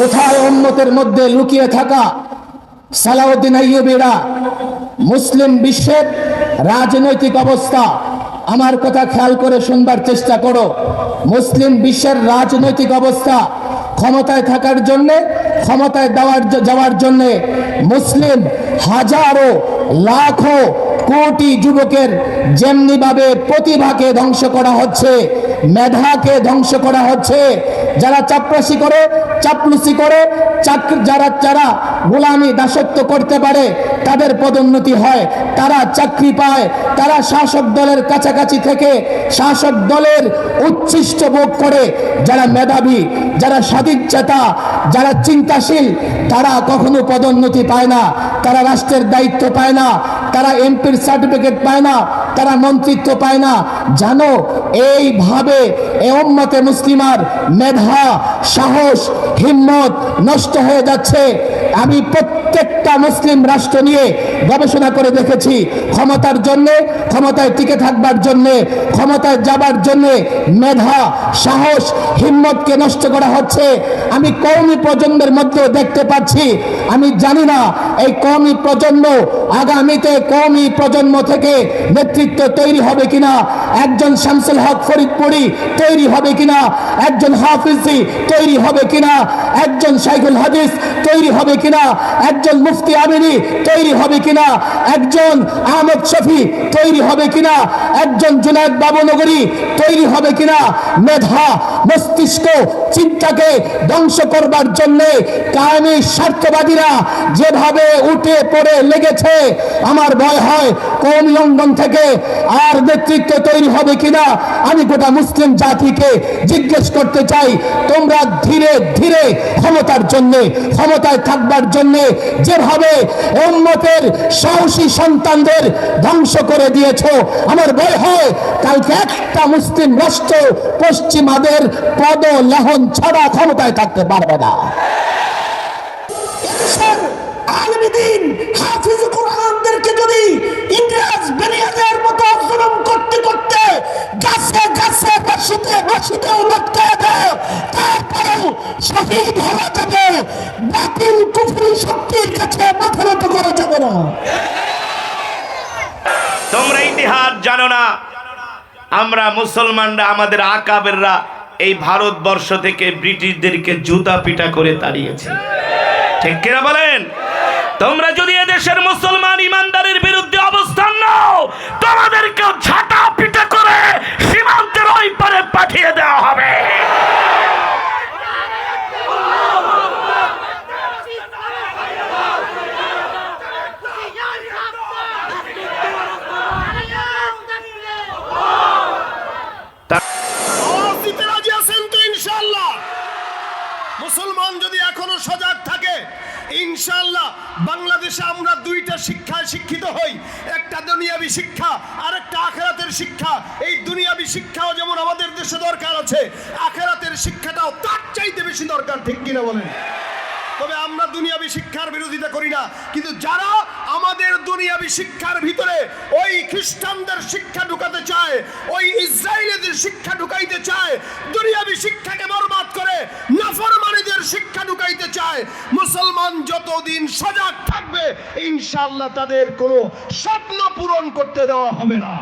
কোথায় উম্মতের মধ্যে লুকিয়ে থাকা সালাউদ্দিন আইয়ুবিরা? মুসলিম বিশ্বের রাজনৈতিক অবস্থা আমার কথা খেয়াল করে শুনবার চেষ্টা করো। মুসলিম বিশ্বের রাজনৈতিক অবস্থা ক্ষমতায় থাকার জন্যে, ক্ষমতায় দেওয়ার যাওয়ার জন্যে মুসলিম হাজারো, লাখো, কোটি যুবকের যেমনিভাবে প্রতিভাকে ধ্বংস করা হচ্ছে, মেধাকে ধ্বংস করা হচ্ছে, যারা চাপরাশি করে চাপলুসি করে চাকরি যারা যারা গোলামি দাসত্ব করতে পারে, তাদের পদোন্নতি হয়। তারা চাকরি পায়, তারা শাসক দলের কাছাকাছি থেকে শাসক দলের উচ্ছিষ্ট ভোগ করে। যারা মেধাবী, যারা সদিচ্ছেতা যারা চিন্তাশীল, তারা কখনো পদোন্নতি পায় না। তারা রাষ্ট্রের দায়িত্ব পায় না। তারা এমপির সার্টিফিকেট পায় না। তারা মন্ত্রিত্ব পায় না। জানো, এইভাবে এ উম্মতে মুসলিমার মেধা, সাহস, হিম্মত নষ্ট হয়ে যাচ্ছে। আমি প্রত্যেকটা মুসলিম রাষ্ট্র নিয়ে গবেষণা করে দেখেছি, ক্ষমতার জন্যে, ক্ষমতায় টিকে থাকবার জন্যে, ক্ষমতায় যাবার জন্যে মেধা, সাহস, হিম্মতকে নষ্ট করা হচ্ছে। আমি কৌমি প্রজন্মের মধ্যেও দেখতে পাচ্ছি, আমি জানি না, এই কৌমি প্রজন্ম আগামীতে কৌমি প্রজন্ম থেকে নেতৃত্ব তৈরি হবে কিনা? একজন শামসুল হক ফরিদপুরি তৈরি হবে কিনা? একজন হাফিজি তৈরি হবে কিনা? একজন শাইখুল হাদিস তৈরি হবে কিনা? একজন মুফতি আমিনী তৈরি হবে কিনা? একজন আহমদ শফি তৈরি হবে কিনা? একজন জুনায়দ বাবুনগরী তৈরি হবে কিনা? মেধা, মস্তিষ্ক, চিন্তাকে ধ্বংস করবার জন্য কায়েমি স্বার্থবাদীরা যেভাবে উঠে পড়ে লেগেছে, আমার ভয় হয় কোন লন্ডন থেকে আর নেতৃত্ব তৈরি হবে কিনা? আমি গোটা মুসলিম জাতিকে জিজ্ঞেস করতে চাই, তোমরা ধীরে ধীরে ক্ষমতার জন্য, ক্ষমতায় থাকবার জন্য যেভাবে উম্মতের সাহসী সন্তানদের ধ্বংস করে দিয়েছ, আমার ভয় হয় কালকে একটা মুসলিম রাষ্ট্র পশ্চিমাদের পদ লেহন ছাড়া ক্ষমতায় থাকতে পারবে না। হাফিজ কোরআনদেরকে যদি ইংরেজ বেনিয়াদের জুলুম করতে করতে গাছে গাছে বাসিতে বাসিতে লটকায় দেয় তারপরেও শহীদ হওয়া যাবে। বাতিল কুফরি শক্তির কাছে মাথা নত করা যাবে না। তোমরা ইতিহাস জানো না। আমরা মুসলমানরা, আমাদের আকাবেররা এই ভারতবর্ষ থেকে ব্রিটিশদেরকে জুতা পিটা করে তাড়িয়েছে। ঠিক কিনা বলেন? তোমরা যদি এদেশের মুসলমান ইমানদারের বিরুদ্ধে অবস্থান নাও তোমাদেরকেও ঝাঁটা পিটা করে সীমান্তের ওই পারে পাঠিয়ে দেওয়া হবে আওয়াজ দিতে রাজি আছেন তো ইনশাআল্লাহ মুসলমান যদি এখনও সজাগ থাকে ইনশাআল্লাহ বাংলাদেশে আমরা দুইটা শিক্ষায় শিক্ষিত হই। একটা দুনিয়াবি শিক্ষা আর একটা আখেরাতের শিক্ষা। এই দুনিয়াবি শিক্ষাও যেমন আমাদের দেশে দরকার আছে, আখেরাতের শিক্ষাটাও তার চাইতে বেশি দরকার, ঠিক কিনা বলেন? তবে আমরা দুনিয়াবি শিক্ষার বিরোধিতা করি না, কিন্তু যারা আমাদের দুনিয়াবি শিক্ষার ভিতরে ওই খ্রিস্টানদের শিক্ষা ঢুকাতে চায়, ওই ইসরায়েলিদের শিক্ষা ঢুকাইতে চায়, দুনিয়াবি শিক্ষাকে বরবাদ যতদিন সজাগ থাকবে ইনশাল্লাহ তাদের কোনো স্বপ্ন পূরণ করতে দেওয়া হবে না।